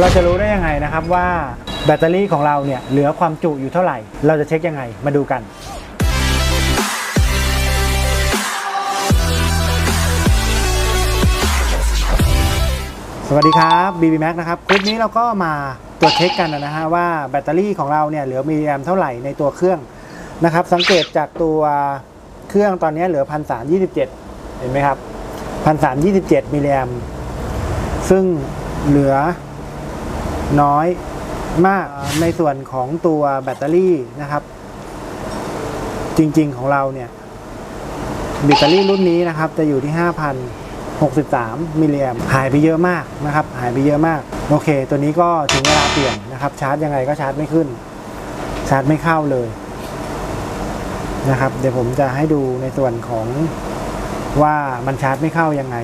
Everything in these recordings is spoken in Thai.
เราจะรู้ได้ยังไงนะครับว่าแบตเตอรี่ของเราเนี่ยเหลือความจุอยู่เท่าไหร่ เราจะเช็คยังไงมาดูกัน สวัสดีครับ BB Max นะครับคลิปนี้เราก็มาตรวจเช็คกันนะฮะว่าแบตเตอรี่ของเราเนี่ยเหลือมิลลิแอมเท่าไหร่ในตัวเครื่องนะครับสังเกตจากตัวเครื่องตอนนี้เหลือพันสามยี่สิบเจ็ดเห็นไหมครับพันสามยี่สิบเจ็ดมิลลิแอมซึ่งเหลือ น้อยมากในส่วนของตัวแบตเตอรี่นะครับ จริงๆของเราเนี่ยแบตเตอรี่รุ่นนี้นะครับ จะอยู่ที่ 5,063 มิลลิแอมหายไปเยอะมากนะครับ หายไปเยอะมาก โอเค ตัวนี้ก็ถึงเวลาเปลี่ยนนะครับ ชาร์จยังไงก็ชาร์จไม่ขึ้น ชาร์จไม่เข้าเลยนะครับ เดี๋ยวผมจะให้ดูในส่วนของว่ามันชาร์จไม่เข้ายังไง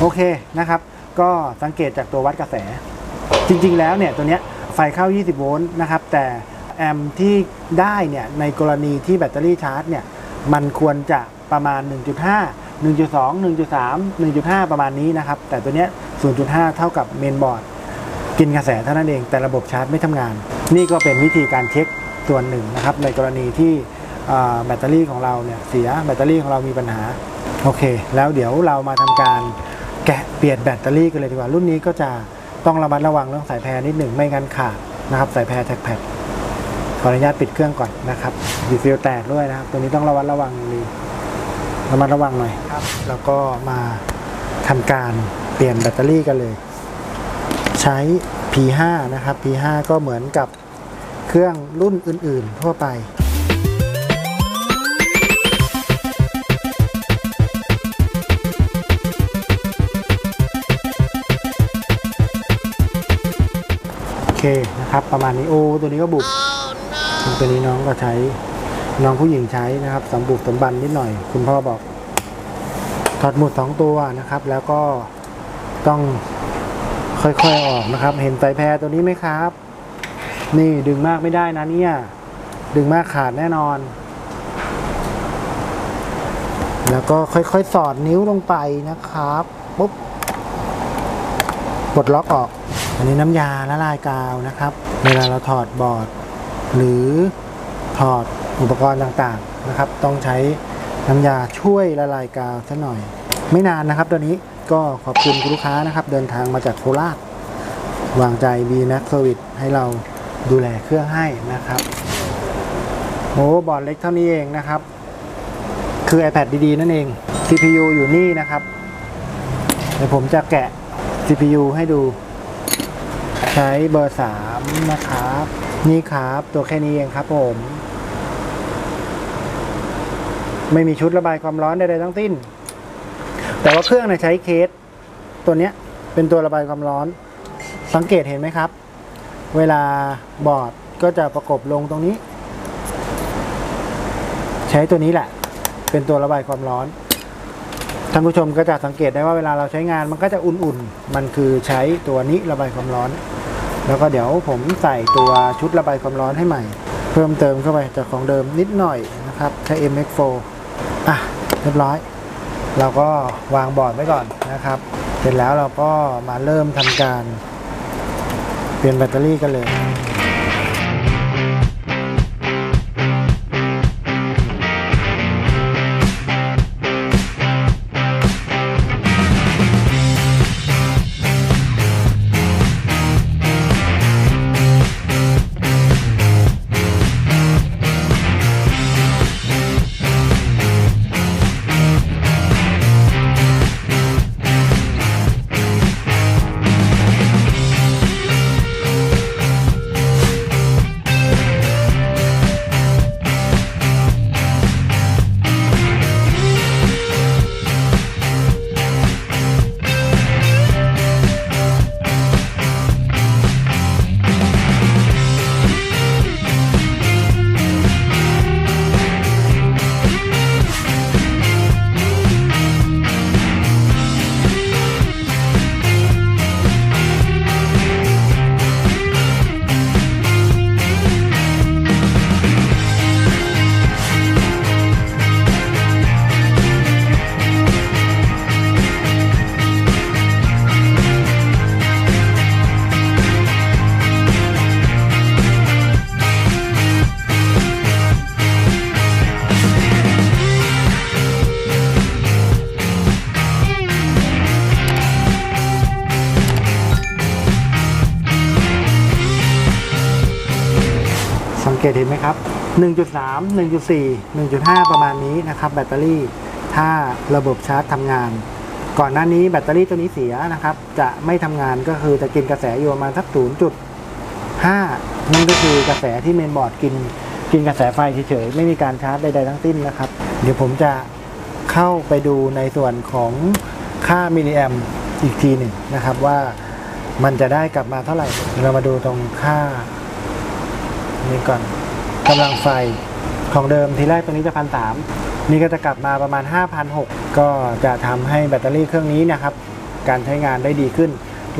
โอเคนะครับ ก็สังเกตจากตัววัดกระแส จริงๆแล้วเนี่ยตัวเนี้ยไฟเข้า 20 โวลต์นะครับแต่แอมป์ที่ได้เนี่ยในกรณีที่แบตเตอรี่ชาร์จเนี่ยมันควรจะประมาณ 1.5 1.2 1.3 1.5 ประมาณนี้นะครับ แต่ตัวเนี้ย 0.5 เท่ากับเมนบอร์ดกินกระแสเท่านั้นเอง แต่ระบบชาร์จไม่ทำงาน นี่ก็เป็นวิธีการเช็คส่วนหนึ่งนะครับ ในกรณีที่แบตเตอรี่ของเราเนี่ยเสียแบตเตอรี่ของเรามีปัญหา โอเค แล้วเดี๋ยวเรามาทำการแกะเปลี่ยนแบตเตอรี่กันเลยดีกว่ารุ่นนี้ก็จะ ต้องระมัดระวังเรื่องสายแพรนิดหนึ่งไม่งั้นขาดนะครับ สายแพรแท็กแพดขออนุญาตปิดเครื่องก่อนนะครับดีฟิลแตกด้วยนะครับ ตัวนี้ต้องระมัดระวังดีระมัดระวังหน่อยครับ แล้วก็มาทำการเปลี่ยนแบตเตอรี่กันเลย ใช้ P5 นะครับ P5 ก็เหมือนกับเครื่องรุ่นอื่น ๆ ทั่วไป เคนะครับ ประมาณนี้โอ้ตัวนี้ก็บุบตัวนี้น้องก็ใช้น้องผู้หญิงใช้นะครับสำบุกสมบันนิดหน่อย คุณพ่อบอกถอดหมุดสองตัวนะครับ แล้วก็ต้องค่อยๆออกนะครับ เห็นสายแพรตัวนี้ไหมครับ นี่ดึงมากไม่ได้นะเนี่ย ดึงมากขาดแน่นอน แล้วก็ค่อยๆสอดนิ้วลงไปนะครับปุ๊บปลดล็อกออก อันนี้น้ำยาละลายกาวนะครับ เวลาเราถอดบอร์ด หรือถอดอุปกรณ์ต่างๆนะครับ ต้องใช้น้ำยาช่วยละลายกาวซะหน่อย ไม่นานนะครับตัวนี้ก็ขอบคุณคุณลูกค้านะครับ เดินทางมาจากโคราชวางใจ b m a x Service ให้เราดูแลเครื่องให้นะครับโอ้บอร์ดเล็กเท่านี้เองนะครับ คือ iPad ดี ๆ นั่นเอง CPU อยู่นี่นะครับ เดี๋ยวผมจะแกะ CPU ให้ดู ใช้เบอร์3นะครับ นี่ครับ ตัวแค่นี้เองครับผม ไม่มีชุดระบายความร้อนใดๆทั้งสิ้น แต่ว่าเครื่องเนี่ยใช้เคส ตัวเนี้ยเป็นตัวระบายความร้อน สังเกตเห็นไหมครับ เวลาบอร์ดก็จะประกบลงตรงนี้ ใช้ตัวนี้แหละ เป็นตัวระบายความร้อน ท่านผู้ชมก็จะสังเกตได้ว่าเวลาเราใช้งานมันก็จะอุ่นๆ มันคือใช้ตัวนี้ระบายความร้อน แล้วก็เดี๋ยวผมใส่ตัวชุดระบายความร้อนให้ใหม่ เพิ่มเติมเข้าไปจากของเดิมนิดหน่อยนะครับใช้ MX4 อะเรียบร้อย เราก็วางบอร์ดไว้ก่อนนะครับ เสร็จแล้วเราก็มาเริ่มทำการ เปลี่ยนแบตเตอรี่กันเลย เกตเห็นไหมครับ 1.3 1.4 1.5 ประมาณนี้นะครับแบตเตอรี่ถ้าระบบชาร์จทำงาน ก่อนหน้านี้แบตเตอรี่ตัวนี้เสียนะครับ จะไม่ทำงานก็คือจะกินกระแสอยู่ประมาณสัก0.5 นั่นก็คือกระแสที่เมนบอร์ดกินกินกระแสไฟเฉยๆ ไม่มีการชาร์จใดๆทั้งสิ้นนะครับ เดี๋ยวผมจะเข้าไปดูในส่วนของค่ามิลลิแอมอีกทีหนึ่งนะครับว่ามันจะได้กลับมาเท่าไหร่เดี๋ยวเรามาดูตรงค่า นี่ก่อนกำลังไฟของเดิมทีแรกตัวนี้จะพันสามนี่ก็จะกลับมาประมาณ5,600ก็จะทำให้แบตเตอรี่เครื่องนี้นะครับ การใช้งานได้ดีขึ้น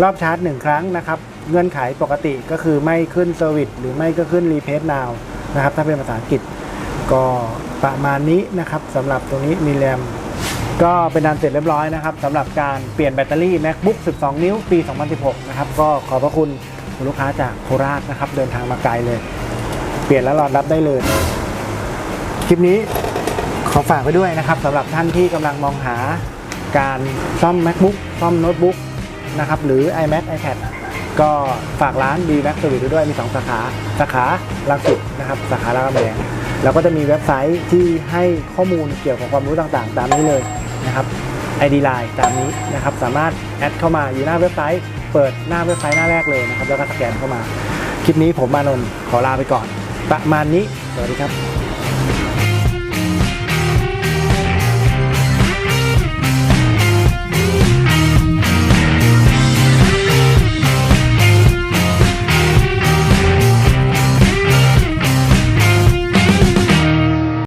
รอบชาร์จ 1 ครั้งนะครับ เงื่อนไขปกติก็คือไม่ขึ้นเซอร์วิสหรือไม่ก็ขึ้นรีเพสนาวนะครับ ถ้าเป็นภาษาอังกฤษ ก็ประมาณนี้นะครับสำหรับตรงนี้มีแรมก็เป็นอันเสร็จเรียบร้อยนะครับสำหรับการเปลี่ยนแบตเตอรี่ MacBook 12 นิ้วปี 2016 นะครับ ก็ขอบพระคุณลูกค้าจากโคราชนะครับ เดินทางมาไกลเลย ปลี่ยนแล้วรอรับได้เลย คลิปนี้ขอฝากไว้ด้วยนะครับสำหรับท่านที่กำลังมองหาการซ่อม MacBook ซ่อมโน้ตบุ๊กนะครับหรือ iMac iPad ก็ฝากร้าน b Mac Service ไว้ด้วยมี 2 สาขา สาขาลังสิตนะครับสาขารามคำแหงแล้วก็จะมีเว็บไซต์ที่ให้ข้อมูลเกี่ยวกับความรู้ต่างๆ ตามนี้เลยนะครับ ID Line ตามนี้นะครับสามารถแอดเข้ามาอยู่หน้าเว็บไซต์ เปิดหน้าเว็บไซต์หน้าแรกเลยนะครับแล้วก็สแกนเข้ามา คลิปนี้ผมมานนท์ขอลาไปก่อน ประมาณนี้ สวัสดีครับ